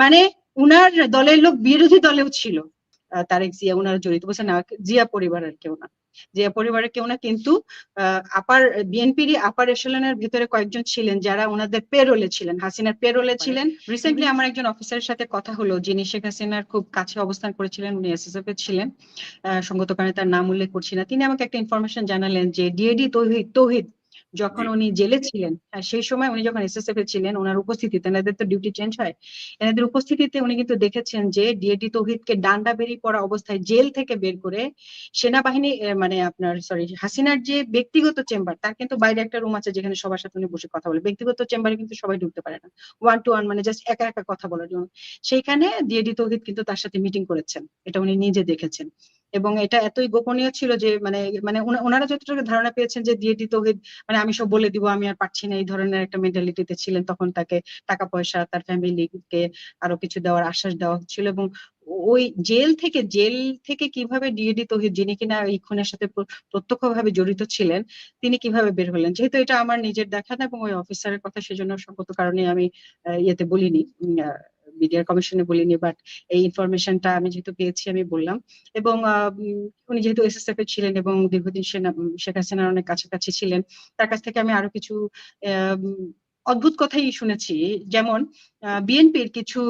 মানে উনার দলের লোক বিরোধী দলেও ছিল তারেক জিয়া উনারা জড়িত বলছে না জিয়া পরিবারের কেউ না। জিয়া পরিবারের কেউ না কিন্তু আপার বিএনপির আপার এশালনের ভিতরে কয়েকজন ছিলেন যারা ওনাদের পেরোলে ছিলেন হাসিনার পেরোলে ছিলেন। রিসেন্টলি আমার একজন অফিসারের সাথে কথা হলো যিনি শেখ হাসিনার খুব কাছে অবস্থান করেছিলেন উনি এসএসএফ এ ছিলেন। আহ, সঙ্গত কারণে তার নাম উল্লেখ করছি না। তিনি আমাকে একটা ইনফরমেশন জানালেন যে ডিএডি তৌহিদ তৌহিদ যখন উনি জেলে ছিলেন হ্যাঁ, সেই সময় উনি যখন এসএসএফ এ ছিলেন ওনার উপস্থিতিতে এনাদের তো ডিউটি চেঞ্জ হয় এনাদের উপস্থিতিতে উনি কিন্তু দেখেছেন যে ডিএডি তৌহিদকে ডান্ডা বেরিয়ে পড়া অবস্থায় জেল থেকে বের করে সেনাবাহিনী মানে আপনার সরি হাসিনার যে ব্যক্তিগত চেম্বার তার কিন্তু বাইরে একটা রুম আছে যেখানে সবার সাথে উনি বসে কথা বলে ব্যক্তিগত চেম্বারে কিন্তু সবাই ঢুকতে পারে না। ওয়ান টু ওয়ান মানে জাস্ট একা একা কথা বলার জন্য। সেইখানে ডিএডি তৌহিদ কিন্তু তার সাথে মিটিং করেছেন এটা উনি নিজে দেখেছেন। এবং এটা এতই গোপনীয় ছিল যে মানে মানে ওনারা যতটুকু ধারণা পেয়েছেন যে ডিএডি তৌহিদ মানে আমি সব বলে দিব, আমি আর পারছি না, এই ধরনের একটা মেন্টালিটিতে ছিলেন, তখন তাকে টাকা পয়সা তার ফ্যামিলিকে আরও কিছু দেওয়ার আশ্বাস দেওয়া হচ্ছিল এবং ওই জেল থেকে জেল থেকে কীভাবে ডিএডি তৌহিদ যিনি কিনা এই খুনের সাথে প্র- প্রত্যক্ষভাবে জড়িত ছিলেন, তিনি কীভাবে বের হলেন? যেহেতু এটা আমার নিজের দেখা না এবং ওই অফিসারের কথা সেজন্য সঙ্গত কারণে আমি ইয়েতে বলিনি মিডিয়ার কমিশনে বলিনি বাট এই ইনফরমেশনটা আমি যেহেতু পেয়েছি, আমি বললাম। এবং উনি যেহেতু এসএসএফ এর ছিলেন এবং দীর্ঘদিন শেখ হাসিনার অনেক কাছাকাছি ছিলেন, তার কাছ থেকে আমি আরও কিছু অদ্ভুত কথাই শুনেছি। যেমন বিএনপির কিছু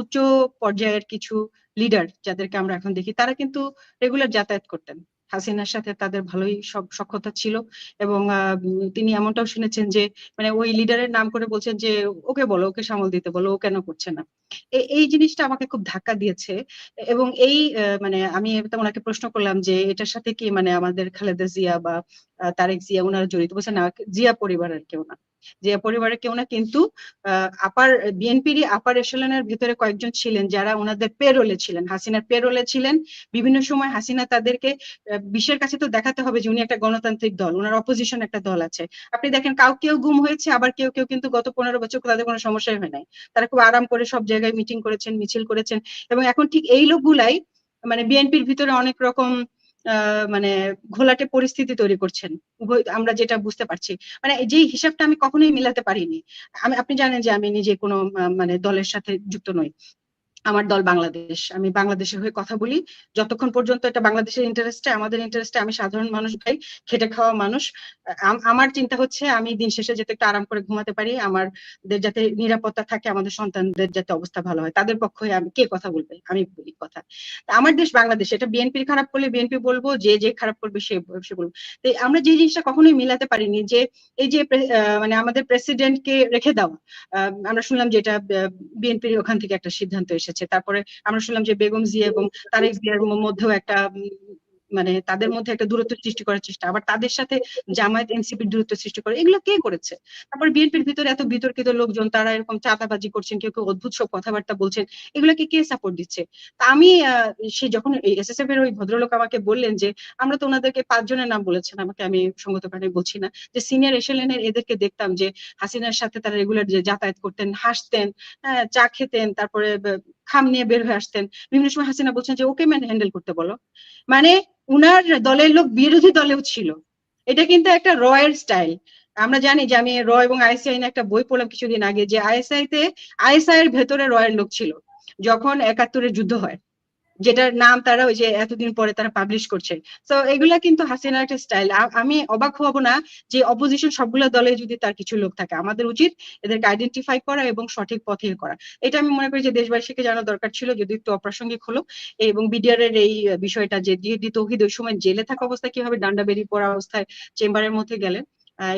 উচ্চ পর্যায়ের কিছু লিডার যাদেরকে আমরা এখন দেখি, তারা কিন্তু রেগুলার যাতায়াত করতেন। হাসিনার সাথে তাদের ভালোই সব সখ্যতা ছিল এবং তিনি এমনটাও শুনেছেন যে মানে ওই লিডারের নাম করে বলছেন যে, ওকে বলো, ওকে সামল দিতে বলো, ও কেন করছে না? এই জিনিসটা আমাকে খুব ধাক্কা দিয়েছে এবং এই মানে আমি ওনাকে প্রশ্ন করলাম যে, এটার সাথে কি মানে আমাদের খালেদা জিয়া বা তারেক জিয়া ওনারা জড়িত? বলছে, না, জিয়া পরিবারের কেউ না। জিয়া পরিবারের কেউ না কিন্তু আপার বিএনপির আপার এশালনের ভিতরে কয়েকজন ছিলেন যারা ওনাদের পেরোলে ছিলেন। হাসিনার পেরোলে ছিলেন। বিভিন্ন সময় হাসিনা তাদেরকে বিশ্বের কাছে তো দেখাতে হবে যে উনি একটা গণতান্ত্রিক দল, ওনার অপোজিশন একটা দল আছে। আপনি দেখেন, কাউ কেউ গুম হয়েছে, আবার কেউ কেউ কিন্তু গত পনেরো বছর তাদের কোনো সমস্যাই হয় নাই। তারা খুব আরাম করে সব জায়গায় মিটিং করেছেন, মিছিল করেছেন। এবং এখন ঠিক এই লোকগুলাই মানে বিএনপির ভিতরে অনেক রকম মানে ঘোলাটে পরিস্থিতি তৈরি করছেন। উভয়- আমরা যেটা বুঝতে পারছি। মানে যে হিসাবটা আমি কখনোই মিলাতে পারিনি। আমি, আপনি জানেন যে আমি নিজে কোনো মানে দলের সাথে যুক্ত নই। আমার দল বাংলাদেশ। আমি বাংলাদেশের হয়ে কথা বলি। যতক্ষণ পর্যন্ত এটা বাংলাদেশের ইন্টারেস্টে আমাদের ইন্টারেস্টে আমি সাধারণ মানুষ ভাই খেটে খাওয়া মানুষ। আম- আমার চিন্তা হচ্ছে আমি দিন শেষে যাতে একটু আরাম করে ঘুমাতে পারি, আমাদের যাতে নিরাপত্তা থাকে, আমাদের সন্তানদের যাতে অবস্থা ভালো হয়। তাদের পক্ষে আমি কে কথা বলবে? আমি বলি কথা। আমার দেশ বাংলাদেশ, এটা বিএনপি খারাপ করলে বিএনপি বলব, যে যে খারাপ করবে সে সে বলব। তো আমরা যে জিনিসটা কখনোই মিলাতে পারিনি, যে এই যে মানে আমাদের প্রেসিডেন্টকে রেখে দেওয়া আমরা শুনলাম যে এটা বিএনপির ওখান থেকে একটা সিদ্ধান্ত এসেছে। তারপরে আমরা শুনলাম যে বেগম জিয়া এবং তারেক জিয়ার মধ্যেও একটা মানে তাদের মধ্যে একটা দূরত্ব সৃষ্টি করার চেষ্টা। আবার তাদের সাথে জামায়াত এনসিপির দূরত্ব সৃষ্টি করে। এগুলো কে করেছে? তারপর বিএনপির ভিতরে এত বিতর্কিত লোকজন তারা এরকম চাঁদাবাজি করছেন কেউ কেউ অদ্ভুত সব কথাবার্তা বলছেন এগুলোকে কে সাপোর্ট দিচ্ছে? তা আমি সে যখন এসএসএফ এর ওই ভদ্রলোক আমাকে বললেন যে আমরা তো ওনাদেরকে পাঁচজনের নাম বলেছেন আমাকে আমি সঙ্গত কারণে বলছি না। যে সিনিয়র এসএলএনের এদেরকে দেখতাম যে হাসিনার সাথে তারা রেগুলার যে যাতায়াত করতেন হাসতেন হ্যাঁ, চা খেতেন তারপরে খাম নিয়ে বের হয়ে আসতেন। বিভিন্ন সময় হাসিনা বলছেন যে, ওকে ম্যান হ্যান্ডেল করতে বলো। মানে উনার দলের লোক বিরোধী দলেও ছিল। এটা কিন্তু একটা রয়ের স্টাইল আমরা জানি যে, আমি র এবং আইএসআই একটা বই পড়লাম কিছুদিন আগে যে, আইএসআই তে, আইএসআই এর ভেতরে রয়ের লোক ছিল, যখন একাত্তরের যুদ্ধ হয়। যেটার নাম তারা ওই যে এতদিন পরে তারা পাবলিশ করছে তো এগুলা কিন্তু হাসিনার একটা স্টাইল আমি অবাক হব না যে অপোজিশন সবগুলো দলে যদি তার কিছু লোক থাকে। আমাদের উচিত এদেরকে আইডেন্টিফাই করা এবং সঠিক পথে করা। এটা আমি মনে করি যে দেশবাসীকে জানা দরকার ছিল যদি একটু অপ্রাসঙ্গিক হলো। এবং বিডিআর এর এই বিষয়টা যে তৌহিদ ওই সময় জেলে থাকা অবস্থায় কীভাবে ডান্ডা বেরিয়ে পড়া অবস্থায় চেম্বারের মধ্যে গেলেন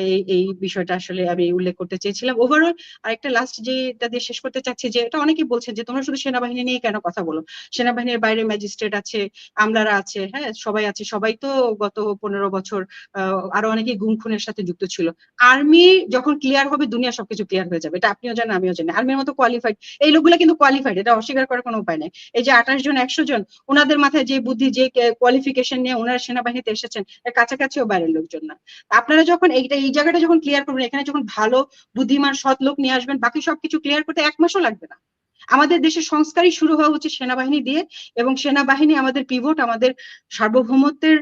এই এই বিষয়টা আসলে আমি উল্লেখ করতে চেয়েছিলাম। ওভারঅল আরেকটা লাস্ট যেটা দিয়ে শেষ করতে চাচ্ছি যে, এটা অনেকেই বলছেন যে, তোমরা শুধু সেনাবাহিনী নিয়ে কেন কথা বলো? সেনাবাহিনীর বাইরে ম্যাজিস্ট্রেট আছে, আমলারা আছে হ্যাঁ সবাই আছে, সবাই তো গত পনেরো বছর আরও অনেকেই গুম খুনের সাথে যুক্ত ছিল। আর্মি যখন ক্লিয়ার হবে, দুনিয়া সবকিছু ক্লিয়ার হয়ে যাবে। এটা আপনিও জানেন, আমিও জানি। আর্মির মতো কোয়ালিফাইড এই লোকগুলো কিন্তু কোয়ালিফাইড এটা অস্বীকার করার কোনো উপায় নেই। এই যে আঠাশ জন, একশো জন, ওনাদের মাথায় যে বুদ্ধি, যে কোয়ালিফিকেশন নিয়ে ওনারা সেনাবাহিনীতে এসেছেন কাছাকাছিও বাইরের লোকজন না। আপনারা যখন এইটা এই জায়গাটা যখন ক্লিয়ার করবেন, এখানে যখন ভালো, বুদ্ধিমান, সৎ লোক নিয়ে আসবেন, বাকি সবকিছু ক্লিয়ার করতে এক মাসও লাগবে না। আমাদের দেশের সংস্কারই শুরু হওয়া উচিত সেনাবাহিনী দিয়ে এবং সেনাবাহিনী আমাদের পিভট আমাদের সার্বভৌমত্বের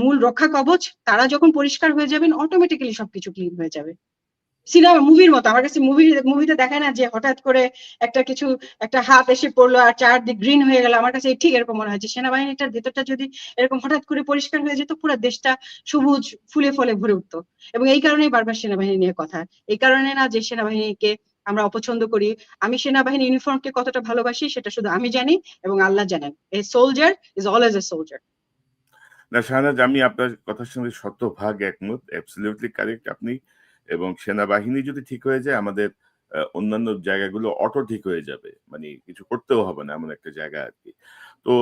মূল রক্ষা কবচ, তারা যখন পরিষ্কার হয়ে যাবেন অটোমেটিক্যালি সবকিছু ক্লিন হয়ে যাবে। সিনেমা মুভির মতো। আমার কাছে মুভি মুভিতে দেখায় না যে হঠাৎ করে একটা কিছু, একটা হাত এসে পড়ল আর চারদিক গ্রিন হয়ে গেল। আমার কাছে ঠিক এরকম মনে হয় যে সেনাবাহিনীটার ভেতরটা যদি এরকম হঠাৎ করে পরিষ্কার হয়ে যেত, পুরো দেশটা সবুজ ফুলে ফলে ভরে উঠতো। এবং এই কারণেই বারবার সেনাবাহিনী নিয়ে কথা। এই কারণে না যে সেনাবাহিনীকে আমরা অপছন্দ করি। আমি সেনাবাহিনী ইউনিফর্মকে কতটা ভালোবাসি সেটা শুধু আমি জানি এবং আল্লাহ জানেন। A soldier is always a soldier না, শাহনাজ, আমি আপনার কথার সঙ্গে শতভাগ একমত। অ্যাবসলিউটলি কারেক্ট আপনি এবং সেনাবাহিনী যদি ঠিক হয়ে যায়, আমাদের অন্যান্য জায়গাগুলো অটো ঠিক হয়ে যাবে। মানে কিছু করতেও হবে না এমন একটা জায়গা আর কি। তো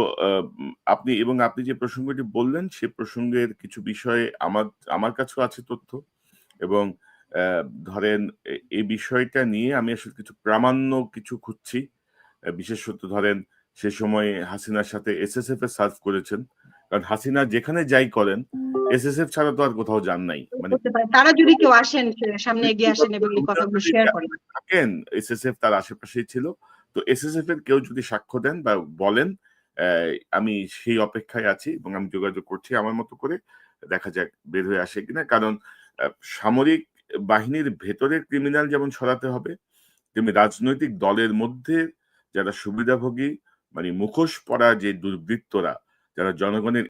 আপনি এবং আপনি যে প্রসঙ্গটি বললেন, সে প্রসঙ্গের কিছু বিষয়ে আমার আমার কাছেও আছে তথ্য এবং ধরেন এই বিষয়টা নিয়ে আমি আসলে কিছু প্রামাণ্য কিছু খুঁজছি। বিশেষত ধরেন সে সময় হাসিনার সাথে এসএসএফ এ সার্ভ করেছেন। কারণ হাসিনা যেখানে যাই করেন এসএসএফ ছাড়া তো আর কোথাও যান নাই। মানে তারা যদি কেউ আসেন সামনে এগিয়ে আসেন এবং এই কথাগুলো শেয়ার করেন। থাকেন এসএসএফ তার আশেপাশেই ছিল। তো এসএসএফ এর কেউ যদি সাক্ষ্য দেন বা বলেন আমি সেই অপেক্ষায় আছি এবং আমি যোগাযোগ করছি আমার মতো করে দেখা যাক বের হয়ে আসে কিনা। কারণ সামরিক বাহিনীর ভেতরে ক্রিমিনাল যেমন সরাতে হবে তেমনি রাজনৈতিক দলের মধ্যে যারা সুবিধাভোগী মানে মুখোশ পরা যে দুর্বৃত্তরা যারা জনগণের